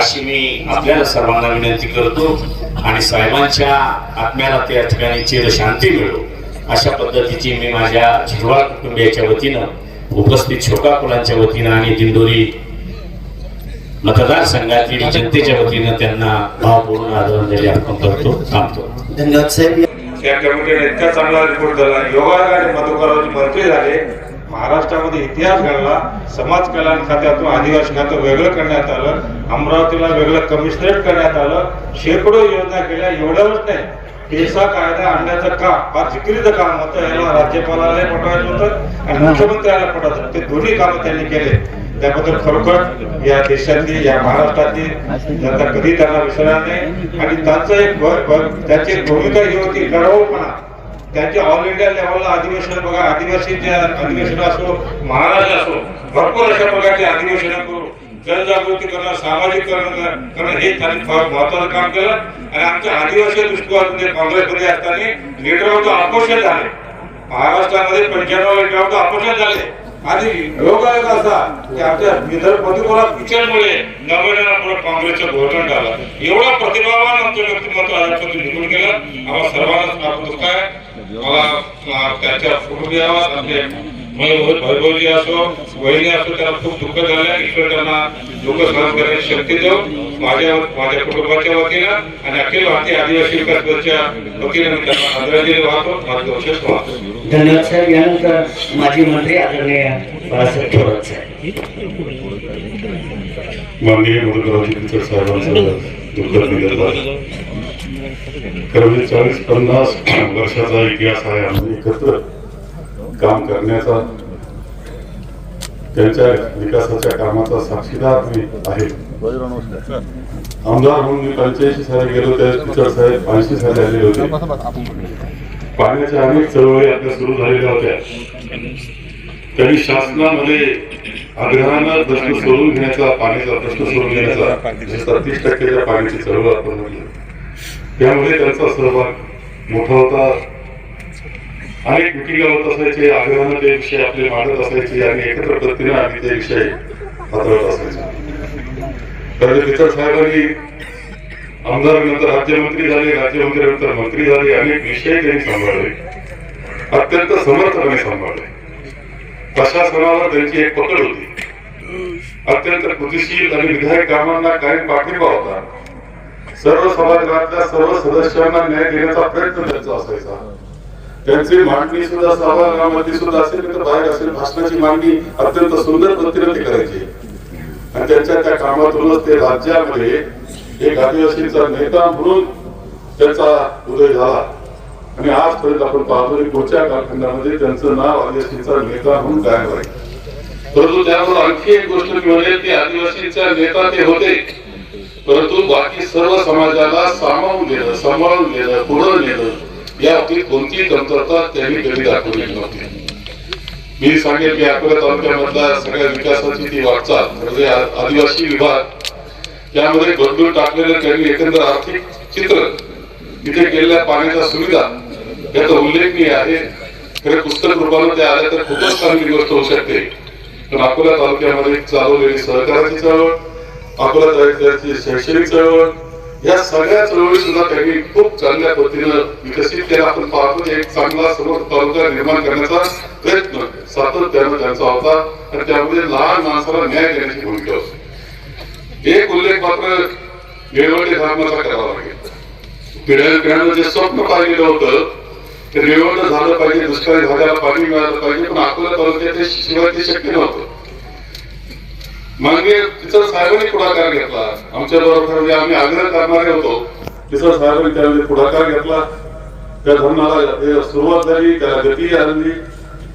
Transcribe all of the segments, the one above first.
अशी मी आपल्याला सर्वांना विनंती करतो आणि साहेबांच्या आत्म्याला त्या ठिकाणी चिर शांती मिळो. अशा पद्धतीची मी माझ्या झिरवाळ कुटुंबियाच्या वतीनं उपस्थित शोका कुलांच्या वतीनं आणि दिंडोरी मतदारसंघातील जनतेच्या वतीनं त्यांना भावपूर्ण आदरांजली अर्पण करतो थांबतो. धन्यवाद साहेब. त्या कमिटीने इतका चांगला रिपोर्ट झाला योगायोग आणि मधुकरावजी मंत्री झाले. महाराष्ट्रामध्ये इतिहास घडला समाज कल्याण खात्यातून आदिवासी खातं वेगळं करण्यात आलं अमरावतीला वेगळं कमिशनरेट करण्यात आलं शेकडो योजना केल्या एवढ्यावरच नाही. पेसा कायदा आणण्याचं काम फार जिकिरीचं काम होतं याला राज्यपालाला पटवायचं होतं आणि मुख्यमंत्र्याला पटवायचं. ते दोन्ही कामं त्यांनी केले. त्याबद्दल खरोखर या देशातली या महाराष्ट्रातली जनता कधी त्यांना विसरणार नाही. आणि त्यांचं एक भर भर त्यांची भूमिका ही होती लढवपणा त्यांचे ऑल इंडिया लेवलला अधिवेशन बघा आदिवासीचे अधिवेशन असो महाराष्ट्र असो भरपूर अशा प्रकारचे अधिवेशन करून जनजागृती करणं सामाजिकरण करणं हे त्यांनी फार महत्वाचं काम केलं. आणि आमच्या आदिवासी दृष्टिकोनातून काँग्रेसमध्ये असताना लीडरांचं अपोषण झाले महाराष्ट्रामध्ये पंच्याण्णव लीडरांचं अपोषण झाले आणि योगायोग असा की आमच्या विदर्भ मधुकोला पिक्चरमुळे नव्याण्णव पुढे काँग्रेसचं धोरण झालं एवढा प्रतिभावान आमचं व्यक्तिमत्व आयोगाचं निवडून केलं आम्हाला सर्वांनाच फार दुःख आहे. मला त्याच्या कुटुंबियावर आपले वैभवजी असो वहिनी असो त्यांना खूप दुःख झालं. ईश्वर त्यांना दुःख सहन करण्याची शक्ती देऊ माझ्या माझ्या कुटुंबाच्या वतीनं आणि अखिल भारतीय आदिवासी विकास परिषदेच्या वतीनं त्यांना आदरांजली वाहतो माझं दोषच वाहतो. धन्यवाद साहेब यानंतर माजी मंत्री आदरणीय बाळासाहेब थोरात साहेब माननीय पिचड साहेबांचं दुःखद निधन झालं खरं चाळीस पन्नास वर्षाचा इतिहास आहे. आम्ही एकत्र काम करण्याचा त्यांच्या विकासाच्या कामाचा साक्षीदार मी आहे. आमदार म्हणून मी पंच्याऐंशी साली गेलो त्या पिचड साहेब ऐंशी साली आले होते. पाण्याच्या अनेक चळवळी आता सुरू झालेल्या होत्या. त्यांनी शासनामध्ये आग्रहानं प्रश्न सोडून घेण्याचा पाण्याचा प्रश्न सोडून घेण्याचा सत्तीस टक्क्याच्या पाण्याची चळवळ आपण म्हटली त्यामध्ये त्यांचा सहभाग मोठा होता. अनेक मिटिंगा होत असायचे आग्रहानं ते विषय आपले मांडत असायचे आणि एकत्र पद्धतीने आम्ही ते विषय हाताळत असायचो. तर पिचड साहेबांनी आमदारानंतर राज्यमंत्री झाले राज्यमंत्र्यानंतर मंत्री झाले अनेक विषय त्यांनी सांभाळले. अत्यंत समर्थपणे सांभाळले. प्रशासनावर त्यांची एक पकड होती. अत्यंत कृतीशील आणि विधायक कामांना काही पाठिंबा होता. सर्व सभागृहातल्या सर्व सदस्यांना न्याय देण्याचा प्रयत्न त्यांचा असायचा. त्यांची मांडणी सुद्धा सभागृहामध्ये सुद्धा असेल तर बाहेर असेल भाषणाची मांडणी अत्यंत सुंदर पद्धतीने ते करायची. आणि त्यांच्या त्या कामातूनच ते राज्यामध्ये एक आदिवासींचा नेता म्हणून त्यांचा उदय झाला. आणि आजपर्यंत आपण पाहतो की पुढच्या कालखंडामध्ये त्यांचं नाव आदिवासींचा नेता म्हणून कायम राहील. परंतु त्यावर आणखी एक गोष्ट मिळेल की आदिवासींचा नेता ते होते. परंतु बाकी सर्व समाजाला सामावून घेणं सांभाळून घेणं पुढं नेणं या बाबतीत कोणतीही कमतरता त्यांनी कधी दाखवलेली नव्हती. मी सांगेल की अकोला तालुक्यामधला सगळ्या विकासाची ती वाटचाल म्हणजे आदिवासी विभाग यामध्ये बदलून टाकलेलं त्यांनी एकंदर आर्थिक चित्र तिथे केलेल्या पाण्याच्या सुविधा याचा उल्लेखनीय आहे. खरं पुस्तक रूपानं ते आल्या तर खूपच चांगली गोष्ट होऊ शकते. पण अकोला तालुक्यामध्ये चालवलेली सहकाराची चळवळ अकोला तालुक्याची शैक्षणिक चळवळ या सगळ्या चळवळी सुद्धा त्यांनी खूप चांगल्या पद्धतीनं विकसित केला आपण पाहतो एक चांगला समोर तालुका निर्माण करण्याचा प्रयत्न सातत्यानं त्यांचा होता. आणि त्यामध्ये लहान माणसाला न्याय देण्याची भूमिका असते एक उल्लेख मात्र निळवंडे धर्माचा करावा लागेल. पिढ्या पिढ्यानं जे स्वप्न पाहिलेलं होतं ते निळवंड झालं पाहिजे दुष्काळी भागाला पाणी मिळालं पाहिजे पण अकोला तालुक्यात शिवाय ते शक्य नव्हतं. मागे तिचा साहेबांनी पुढाकार घेतला. आमच्या बरोबर आम्ही आग्रह करणारे होतो तिचा साहेबांनी त्यामध्ये पुढाकार घेतला त्या धरणाला सुरुवात झाली त्याला गती आणली.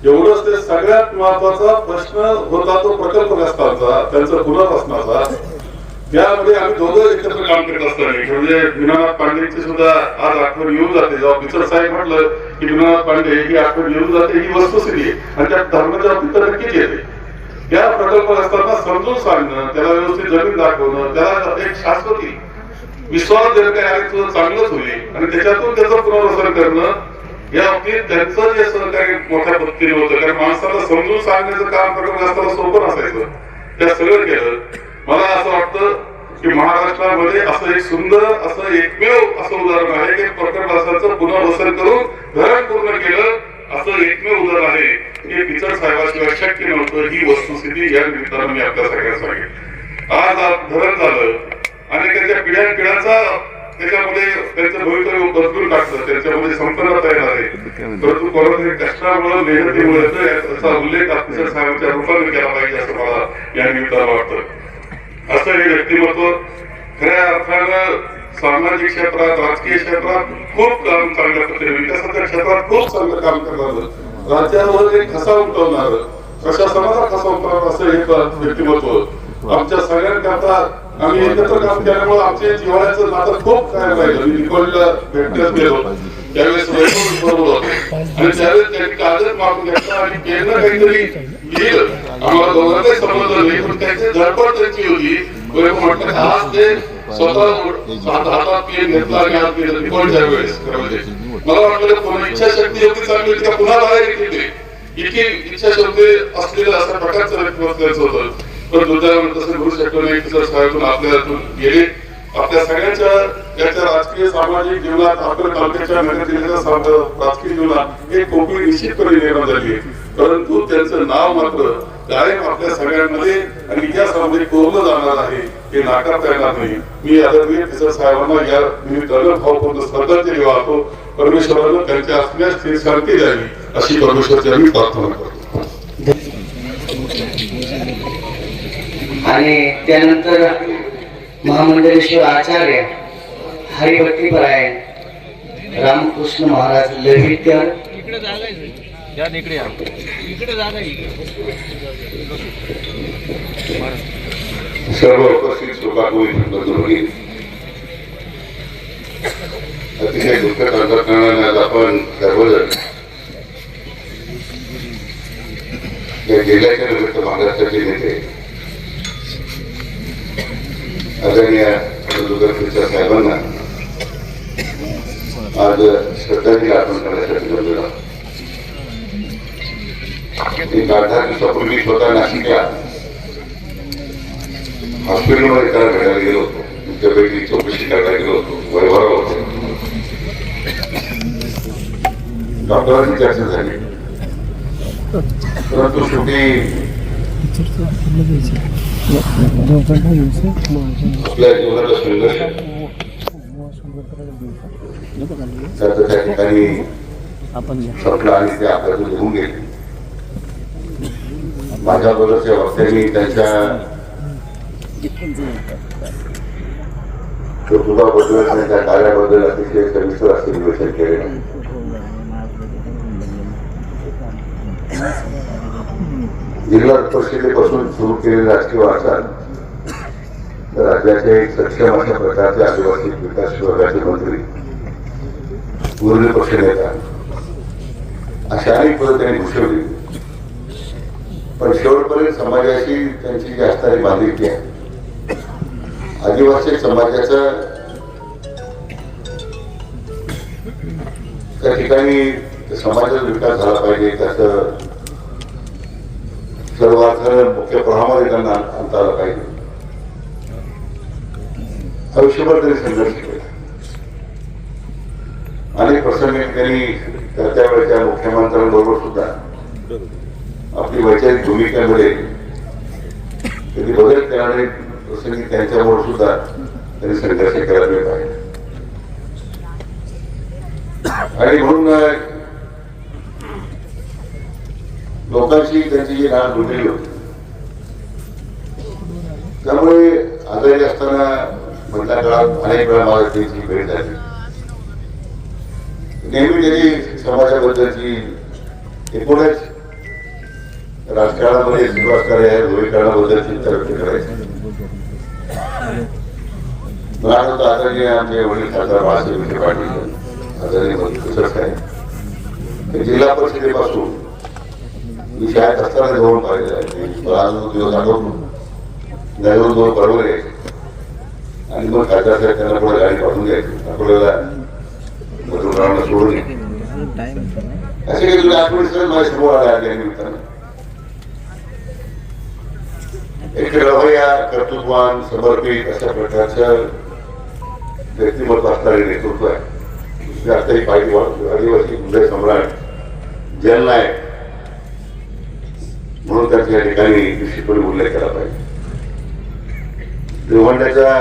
एवढंच ते सगळ्यात महत्त्वाचा प्रश्न होता तो प्रकल्पग्रस्तांचा त्यांचा पुनर्वसनाचा. त्यामध्ये आम्ही दोघं एकत्र काम करत असताना म्हणजे विनानाथ पांडेची सुद्धा आज आठवण येऊन जाते. जेव्हा पिचर साहेब म्हटलं की विनानाथ पांडे ही आठवण येऊन जाते ही वस्तुस्थिती आणि त्या धर्माच्या बाबतीत नक्कीच येते. त्या प्रकल्प असताना समजून सांगणं त्याला व्यवस्थित जमीन दाखवणं त्याला एक शाश्वती विश्वास जर काही आले तुझं चांगलंच होईल. आणि त्याच्यातून त्याचं पुनर्वसन करणं या बाबतीत त्यांचं जे सहकार्य मोठ्या पद्धतीने होतं कारण माणसाला समजून सांगण्याचं काम प्रकल्प असताना सोपं नसायचं. त्या सगळं केलं. मला असं वाटतं की महाराष्ट्रामध्ये असं एक सुंदर असं एकमेव असं उदाहरण आहे की प्रकरणाचं पुनर्वसन करून धरण पूर्ण केलं असं एक की पिचड साहेबाशिवाय शक्य नव्हतं ही वस्तुस्थिती या निमित्तानं मी आपल्या सगळ्यांना सांगेन. आज धरण झालं आणि त्याच्या पिढ्या पिढ्याचा त्याच्यामध्ये त्यांचं भवितव्य बदलून टाकलं त्याच्यामध्ये संपन्नता येणार आहे. परंतु कोणातरी कष्टामुळे मेहनतीमुळे असा उल्लेख अतिशय साहेबांच्या रूपाने केला पाहिजे असं मला या निमित्तानं वाटतं. असं हे व्यक्तिमत्व खऱ्या अर्थानं सामाजिक क्षेत्रात राजकीय क्षेत्रात खूप काम चांगल्या पद्धतीने विकासाच्या क्षेत्रात खूप चांगलं काम करणार राज्यावर एक ठसा उमटवणार प्रशासनाचा ठसा उमटवणार असं एक व्यक्तिमत्व. आमच्या सगळ्यांकरता आम्ही एकत्र काम केल्यामुळे आमच्या जिव्हाळ्याचं नातं खूप काय राहिलं. मी निकोलला भेटण्यात गेलो. त्यावेळेस वैभव बरोबर आणि त्यावेळेस त्यांनी कागद मागून घेतला आणि केंद्र काहीतरी लिहिलं. आम्हाला दोघांनाही समजलं नाही पण त्यांची धडपड त्यांची होती. वैभव म्हटलं आज ते स्वतः हातात घेतला आणि आज गेलं निकोलच्या वेळेस. मला वाटलं पुन्हा इच्छाशक्ती एवढी चांगली होती का पुन्हा बाहेर येतील इतकी इच्छाशक्ती असलेलं अशा प्रकारचं व्यक्तिमत्व होतं. पण दुर्दैवानं तसं घडू नाही की जर आपल्या आपल्यातून गेले. आपल्या सगळ्यांच्या याच्या राजकीय सामाजिक जीवनात आपल्या तालुक्याच्या नगर जिल्ह्याच्या राजकीय जीवनात एक कोकणी निश्चितपणे निर्माण झाली आहे. परंतु त्यांचं नाव मात्र कायम आपल्या सगळ्यांमध्ये आणि इतिहासामध्ये कोरलं जाणार आहे हे नाकारता येणार नाही मी आदरणीय तिसर साहेबांना या निमित्तानं भावपूर्ण श्रद्धांजली वाहतो परमेश्वरानं त्यांच्या आत्म्यास ते शांती द्यावी अशी परमेश्वरची आम्ही प्रार्थना करतो आणि त्यानंतर महामंडलेश्वर आचार्य हरिभक्तीपरायण रामकृष्ण महाराज लहित्यर सर्व उपस्थित अतिशय दुःख तंत्रज्ञानाने आज आपण सर्वजण या जिल्ह्याच्या निमित्त महाराष्ट्राचे नेते आदरणीय मधुकर पिचर साहेबांना आज श्रद्धांजली अर्पण करण्यासाठी जमलेलो एक आठ दहा दिवसापूर्वी स्वतः नाशिकला हॉस्पिटलमध्ये त्याला भेटायला गेलो होतो. तुमच्यापैकी चौकशी करायला गेलो होतो. वैभव होतो. डॉक्टरांची चर्चा झाली. परंतु शेवटी आपल्या जीवनाचा संघर्ष त्या ठिकाणी संपला आणि ते आपल्यातून निघून गेले माझ्याबरोबरच्या वक्त्यांनी त्यांच्या कर्तृत्वाबद्दल आणि त्या कार्याबद्दल अतिशय सविस्तर असे विवेचन केले जिल्हा परिषदेपासून सुरू केलेली राजकीय वाटचाल राज्याचे एक सक्षम अशा प्रकारचे आदिवासी विकास विभागाचे मंत्री विरोधी पक्षनेता अशा अनेक पद त्यांनी घुसवली पण शेवटपर्यंत समाजाशी त्यांची जी असणारी बांधिलकी आहे आदिवासी समाजाचा त्या ठिकाणी समाजाचा विकास झाला पाहिजे त्याचं सर्व अर्थानं मुख्य प्रवाहामध्ये त्यांना आणता आलं पाहिजे. आयुष्यभर त्यांनी संघर्ष केला. अनेक प्रसंगी त्यांनी त्या त्यावेळेच्या मुख्यमंत्र्यांबरोबर सुद्धा आपली वैचारिक भूमिकेमध्ये कधी बदल करणारे प्रसंगी त्यांच्याबरोबर सुद्धा त्यांनी संघर्ष केला पाहिजे. आणि म्हणून अं, लोकांशी त्यांची जी नाळ जुळलेली होती. त्यामुळे आजारी असताना मधल्या काळात अनेक वेळा मला त्यांची भेट झाली. नेहमी त्यांनी समाजाबद्दलची एकूणच राजकारणामध्ये सुरुवात करायला ध्रुवीकरणाबद्दलची चिंता व्यक्त करायची. मला आठवतं आदरणीय आमचे वडील खासदार बाळासाहेब विखे पाटील आदरणीय मंत्री साहेब ते जिल्हा परिषदेपासून मी शाळेत असताना जवळ पाहिलेलं आहे मला दिवस आठवतो नगर जवळ बरोबर आहे. आणि मग खासदार साहेब त्यांना पुढे गाडी पाठवून द्यायची. अकोल्याला मधुरावांना सोडून असे काही तुला आठवण सगळं माझ्यासमोर आल्या त्या निमित्तानं. एक रवया कर्तृत्वान समर्पित अशा प्रकारचं व्यक्तिमत्व असणारे नेतृत्व आहे. दुसरे आता ही पाहिजे आदिवासी हृदय सम्राट जलनायक म्हणून त्याच्या ठिकाणी निश्चितपणे उल्लेख केला पाहिजे. निवडण्याच्या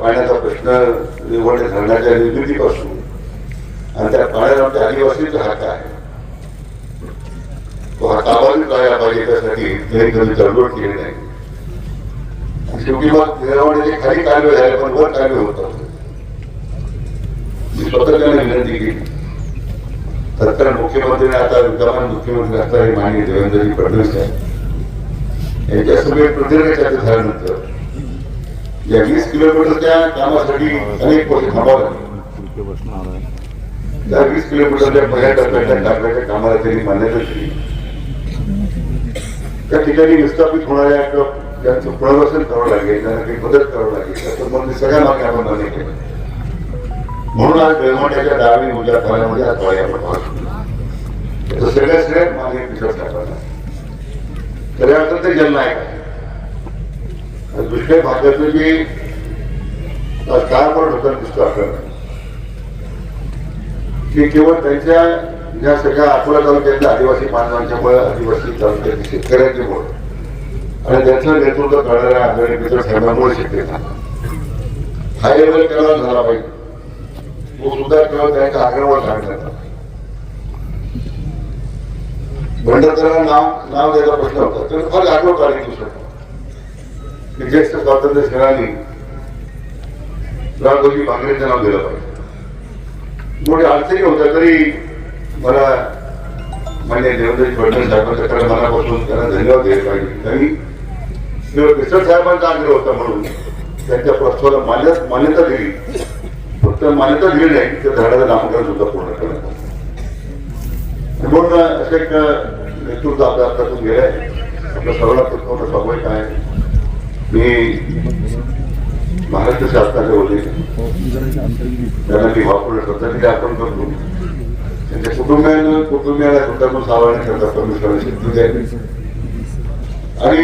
पाण्याचा प्रश्न निवडण्या धरणाच्या निर्मितीपासून आणि त्या पाण्याला आमच्या आदिवासीचा हक्क आहे. तो हा काबावीत राहायला पाहिजे त्यासाठी त्यांनी कधी तडजोड केली नाही. शेवटी मग निरावण्याचे खाली कालवे झाले पण वर कालवे होतात मी स्वतः त्यांना विनंती केली. तत्काळ मुख्यमंत्री आता विद्यमान मुख्यमंत्री असणारे माननीय देवेंद्रजी फडणवीस साहेब यांच्या सगळे प्रदीर्घ चर्चा झाल्यानंतर या वीस किलोमीटरच्या कामासाठी अनेक वर्ष थांबावं लागली. त्या वीस किलोमीटरच्या पहिल्या टप्प्याच्या टाकण्याच्या कामाला त्यांनी मान्यता दिली. त्या ठिकाणी विस्थापित होणाऱ्या किंवा ज्यांचं पुनर्वसन करावं लागेल त्यांना काही मदत करावं लागेल त्या संबंधी सगळ्या मागण्या आपण मान्य केल्या. म्हणून आज बेळमोट्याच्या डावी उद्या थाण्यामध्ये आज वाडी आपण सगळ्या सगळ्यात मागे पिछड टाकायला. खऱ्या अर्थात ते जननायक आहे आणि दुसऱ्या भागाचं जे काळ पण होतं दिसतो आपल्याला. की केवळ त्यांच्या ज्या सगळ्या अकोला तालुक्यातल्या आदिवासी बांधवांच्यामुळे आदिवासी तालुक्यातील शेतकऱ्यांच्यामुळे आणि त्यांचं नेतृत्व करणाऱ्या आदरणीय मित्र साहेबांमुळे शक्य झाला. हा लेवल केला झाला पाहिजे. तो सुद्धा केवळ त्यांच्या आग्रहावर सांगण्यात आला भंडारकरांना नाव नाव द्यायचा प्रश्न होता. तर फार आठवण काढली दुसरं ज्येष्ठ स्वातंत्र्य सेनानी राघोजी भांगरेंचं नाव दिलं पाहिजे. मोठ्या अडचणी होत्या तरी मला मान्य देवेंद्र फडणवीस साहेबांच्याकडे मनापासून त्यांना धन्यवाद दिले पाहिजे. त्यांनी केवळ मिस्टर साहेबांचा आग्रह होता म्हणून त्यांच्या प्रस्तावाला मान्यता मान्यता दिली. फक्त मान्यता दिली नाही तर झाडाचं नामकरण सुद्धा पूर्ण करण्यात म्हणून असं एक नेतृत्व आपल्या हातातून गेलंय आपलं सर्वांना पुस्तकाचं स्वाभाविक आहे मी महाराष्ट्र शासनाचे होते त्यांना मी वापरून श्रद्धांजली अर्पण करतो त्यांच्या कुटुंबियांना कुटुंबियाला सुद्धा पण सावरणे करता परमेश्वराने शक्ती द्यावी आणि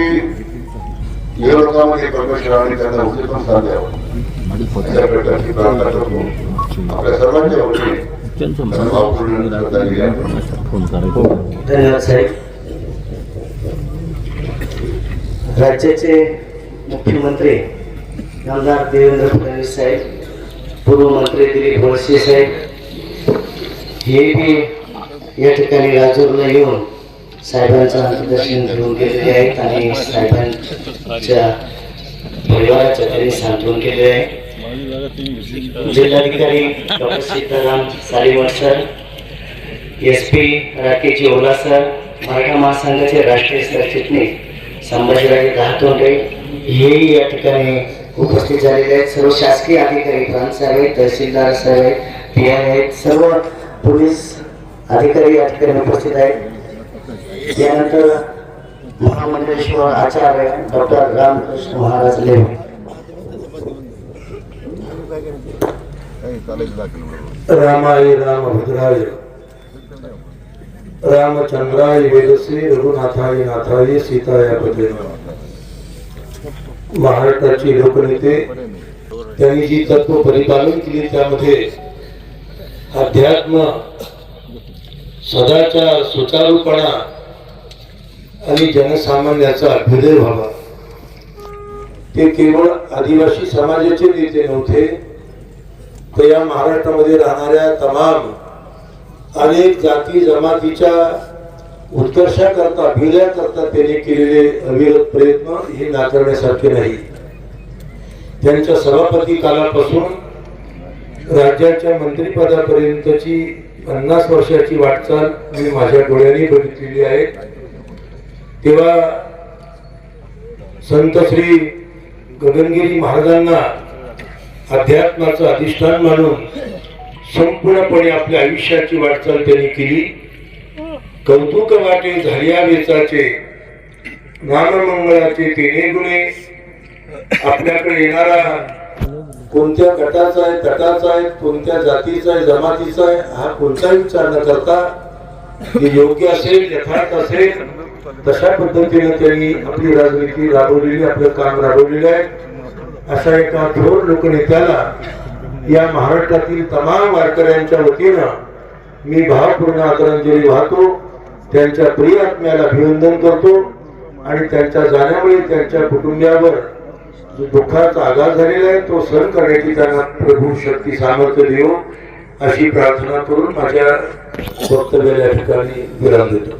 या परमेश्वराने त्यांना उच्च पण स्थान द्यावं अशा प्रकारची प्रार्थना करतो आपल्या सर्वांच्या वतीने धन्यवाद साहेब राज्याचे मुख्यमंत्री आमदार देवेंद्र फडणवीस साहेब पूर्व मंत्री दिलीप वळसे साहेब हे बी या ठिकाणी राजूरला येऊन साहेबांचं अंत्यदर्शन घेऊन गेलेले आहेत आणि साहेबांच्या परिवाराच्या त्यांनी सांत्वन केले आहे. जिल्हाधिकारी doctor Sitaram Salimath sir S P Rakesh Ola sir Maratha महासंघाचे राष्ट्रीय सरचिटणीस संभाजीराजे दहातोंडे हेही या ठिकाणी उपस्थित झालेले आहेत सर्व शासकीय अधिकारी प्रांत साहेब आहेत तहसीलदार साहेब आहेत पी आय आहेत सर्व पोलीस अधिकारी या ठिकाणी उपस्थित आहेत यानंतर महामंडळेश्वर आचार्य डॉक्टर रामकृष्ण महाराज लेवे. रामाय रामभद्राय रामचंद्राय वेदसे रघुनाथाय नाथाय सीताय पदे महाराष्ट्राचे लोकनेते त्यांनी जी तत्व परिपालन केली त्यामध्ये अध्यात्म सदाचार सुचारूपणा आणि जनसामान्याचा अभ्युदय व्हावा. ते केवळ आदिवासी समाजाचे नेते नव्हते तर या महाराष्ट्रामध्ये राहणाऱ्या तमाम अनेक जाती जमातीच्या उत्कर्षाकरता भिल्याकरता त्यांनी केलेले अविरत प्रयत्न हे नाकारण्यासारखे नाही. त्यांच्या सभापती कालापासून राज्याच्या मंत्रिपदापर्यंतची पन्नास वर्षाची वाटचाल मी माझ्या डोळ्यांनी बघितलेली आहे. तेव्हा संत श्री गगनगिरी महाराजांना अध्यात्माचं अधिष्ठान मानून संपूर्णपणे आपल्या आयुष्याची वाटचाल त्यांनी केली. कौतुक वाटे झाल्या वेचाचे नाममंगळाचे तिने गुणे. आपल्याकडे येणारा कोणत्या गटाचा आहे तटाचा आहे कोणत्या जातीचा आहे जमातीचा आहे हा कोणताही विचार न करता योग्य असेल यथार्थ असेल तशा पद्धतीने त्यांनी आपली राजनीती राबवलेली आपलं काम राबवलेलं आहे. असा एका थोर लोकनेत्याला या महाराष्ट्रातील तमाम वारकऱ्यांच्या वतीनं मी भावपूर्ण आदरांजली वाहतो त्यांच्या प्रिय आत्म्याला अभिनंदन करतो आणि त्यांच्या जाण्यामुळे त्यांच्या कुटुंबियावर जो दुःखाचा आघात झालेला आहे तो सहन करण्याची त्यांना प्रभू शक्ती सामर्थ्य देऊ अशी प्रार्थना करून माझ्या वक्तव्याला ठिकाणी विराम देतो.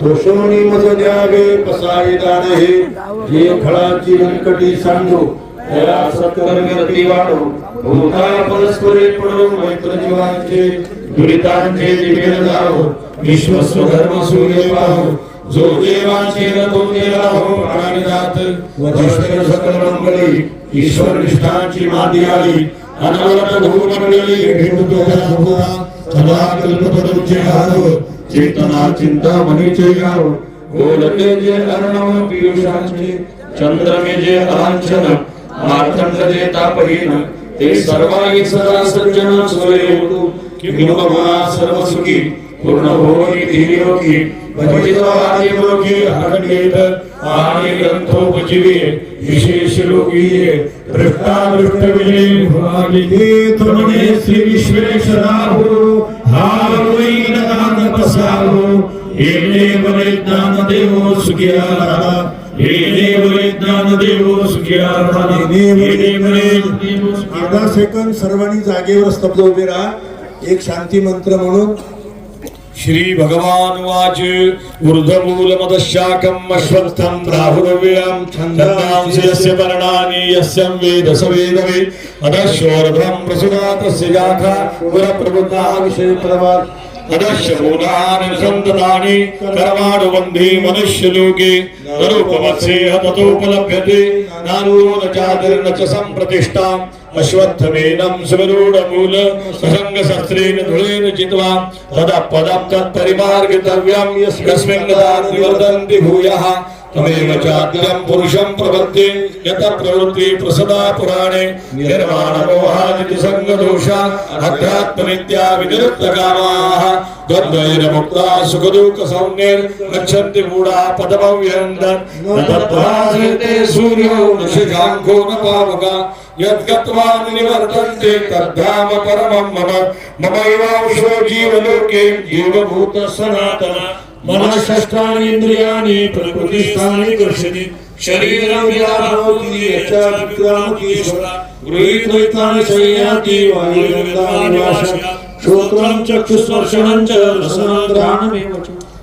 तोषोणी मज द्यावे पसाई दान हे जे खळाची व्यंकटी सांडू त्याला सत्कर्मी वाढो. भूता परस्परे पडो मैत्र जीवांचे दुरितांचे जिवेल जाओ विश्वस्व धर्म सूर्य पाहो. जो देवांचे रथो हो प्राणीनाथ वधिष्ठर सकल मंगळी ईश्वर निष्ठांची माती आली. अनवरत भूमंडळी भेटतो सदा कल्पतरुचे हारो चेतना चिंता मनीचे गाव. गोलके जे अर्णव पियुषांचे. चंद्रमे जे अलांचन मार्तंड जे तापहीन ते सर्वांगी सदा सज्जन सोये होतो. किंबहुना सर्व सुखी पूर्ण होई धीर्योगी भजितवादी लोकी हरण्येत आणि ग्रंथोपजीवे विशेष लोकीये दृष्टादृष्ट विजय भागिले तुमने श्री विश्वेश्वरा हो हा पसारो येणे बरे ज्ञान देवो सुखिया राहा येणे बरे ज्ञान देवो सुखिया राहा येणे बरे अर्धा सेकंद सर्वांनी जागेवर स्तब्ध उभे राहा. एक शांती मंत्र म्हणून श्री भगवान वाच ऊर्ध्वमूल मदशाकम् अश्वत्थं राहुरव्ययं छन्दांसि यस्य पर्णानि यस्य वेद स वेदवे अदश्वरभं प्रसुदा तस्य विषय प्रवाद अदश्य मूलानि सन्ततानि कर्माणुबन्धे मनुष्यलोके ततोपलभ्यते नानो न चादिर्न च सम्प्रतिष्ठाम् अश्वत्थमेनं सुविरूढमूल ससङ्गशस्त्रेण धुळेन चित्वा तदा पदं तत्परिमार्गितव्यं। यस्मिन् निवर्तन्ति भूयः। तमेवचाद्यं पुरुषं प्रपद्ये यत प्रवृत्ति प्रसदा पुराणे निर्वाणमोहादिति सङ्गदोषा अध्यात्मनित्या विनिरुक्तकामाः द्वन्द्वैरमुक्ता सुखदुःखसौन्यैर्गच्छन्ति मूढा पदमव्यन्दन्ते सूर्यो नशिशाङ्को न पावका यद्गत्वा निवर्तन्ते तद्धाम परमं मम। ममैवांशो जीवलोके जीवभूत మనశ్శాని ఇంద్రియాని ప్రకృతి స్థాని కర్షతి శరీరం వ్యాహోతి యచ్చాపిత్రాముకీశ్వర గృహీత్వైతాని శరీరాతి వాయుగంధానివాస శ్రోత్రం చక్షుస్పర్శనం చ రసనాంద్రాణమేవ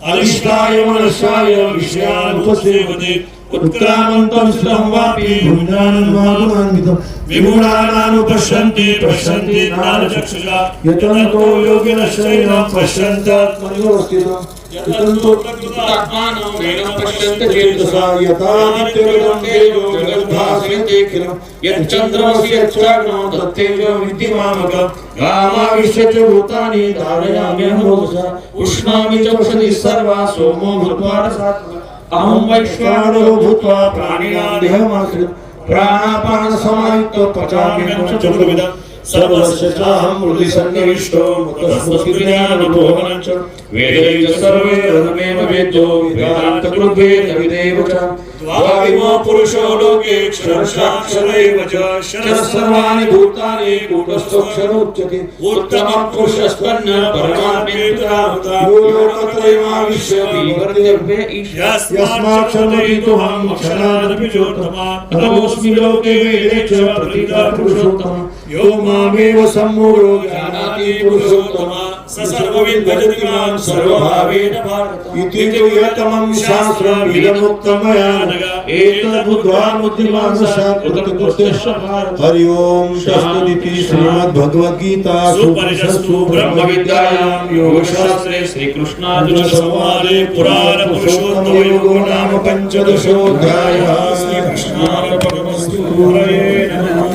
అలిష్టాయ మనస్సాయ విషయాన్ ఉపసేవతే ఉత్క్రామంతం స్థితం వాపి భుజానం వాగునాన్వితం విగుణానాను పశ్యంతి पश्यन्त्यात्मनिवस्थितम् च भूतानि उष्णामि सर्वा सोमो भूत्वा अहं वैश्वानरो भूत्वा प्राणिना देहमाश्रित प्राणापान समायुक्त पचाम्यन्नं चतुर्विधम्। सर्वस्य चाहं हृदि सन्निविष्टो मुखस्मृतिज्ञानविभोगनं च वेदैः च सर्वे रमेव वेदो वेदान्तकृद्वेदविदेव च। द्वाविमो पुरुषो लोके क्षरशाक्षरैव च क्षरः सर्वाणि भूतानि कूटस्थोऽक्षरोच्यते। उत्तमः पुरुषस्पन्न परमात्मेतराहुता यो लोकत्रयमाविश्य विवर्त्यव्य यस्माक्षरमतीतोऽहं क्षरादपि चोत्तमा तमोऽस्मि लोके वेदे च प्रथिता पुरुषोत्तम। यो मामेव सम्मूढो जानाति पुरुषोत्तम। स सर्वविद् भजति मां सर्वभावेन भारत इति तु यतमं शास्त्रम् इदमुक्तं मया एतद्बुद्ध्वा बुद्धिमान् हरि ओम शास्त्रदिति श्रीमद्भगवद्गीता सुपरिषत्सु ब्रह्मविद्यायां योगशास्त्रे श्रीकृष्णार्जुन संवादे पुराण पुरुषोत्तम योगो नाम पञ्चदशोऽध्यायः। श्रीकृष्णार्पणमस्तु हरये